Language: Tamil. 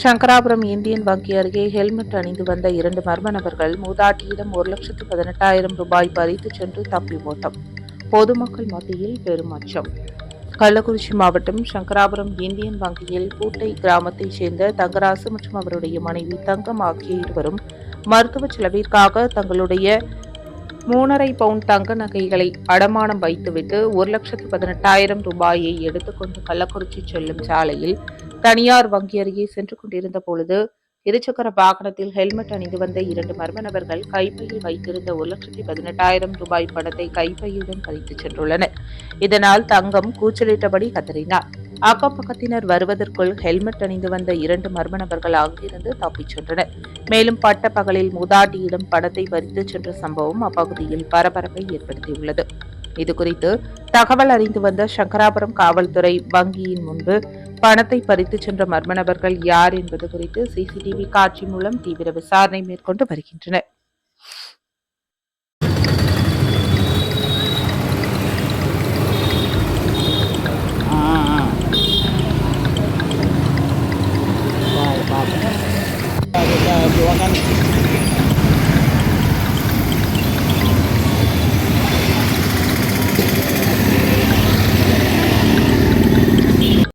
சங்கராபுரம் இந்தியன் வங்கி அருகே ஹெல்மெட் அணிந்து வந்த இரண்டு மர்ம நபர்கள் மூதாட்டியிடம் ஒரு லட்சத்து பதினெட்டாயிரம் ரூபாய் பறித்து சென்று தப்பி ஓட்டம் பொதுமக்கள் மத்தியில் பெரும் அச்சம். கள்ளக்குறிச்சி மாவட்டம் சங்கராபுரம் இந்தியன் வங்கியில் கூட்டை கிராமத்தைச் சேர்ந்த தங்கராசு மற்றும் அவருடைய மனைவி தங்கம் ஆகிய இருவரும் மருத்துவ செலவிற்காக தங்களுடைய மூணரை பவுண்ட் தங்க நகைகளை அடமானம் வைத்துவிட்டு ஒரு லட்சத்து பதினெட்டாயிரம் ரூபாயை எடுத்துக்கொண்டு கள்ளக்குறிச்சி செல்லும் சாலையில் தனியார் வங்கி அருகே சென்று கொண்டிருந்த பொழுது இருசக்கர வாகனத்தில் ஹெல்மெட் அணிந்து வந்த இரண்டு மர்ம நபர்கள் கைப்பையில் வைத்திருந்த ஒரு லட்சத்தி பதினெட்டாயிரம் ரூபாய் பணத்தை கைப்பையுடன் கழித்துச் சென்றுள்ளனர். இதனால் தங்கம் கூச்சலிட்டபடி கதறினார். அக்கப்பக்கத்தினர் வருவதற்குள் ஹெல்மெட் அணிந்து வந்த இரண்டு மர்ம நபர்கள் அங்கிருந்து தப்பிச் சென்றனர். மேலும் பட்ட பகலில் மூதாட்டியிடம் பணத்தை பறித்துச் சென்ற சம்பவம் அப்பகுதியில் பரபரப்பை ஏற்படுத்தியுள்ளது. இதுகுறித்து தகவல் அறிந்து வந்த சங்கராபுரம் காவல்துறை வங்கியின் முன்பு பணத்தை பறித்துச் சென்ற மர்ம நபர்கள் யார் என்பது குறித்து சிசிடிவி காட்சி மூலம் தீவிர விசாரணை மேற்கொண்டு வருகின்றனர். uh, Buwakan.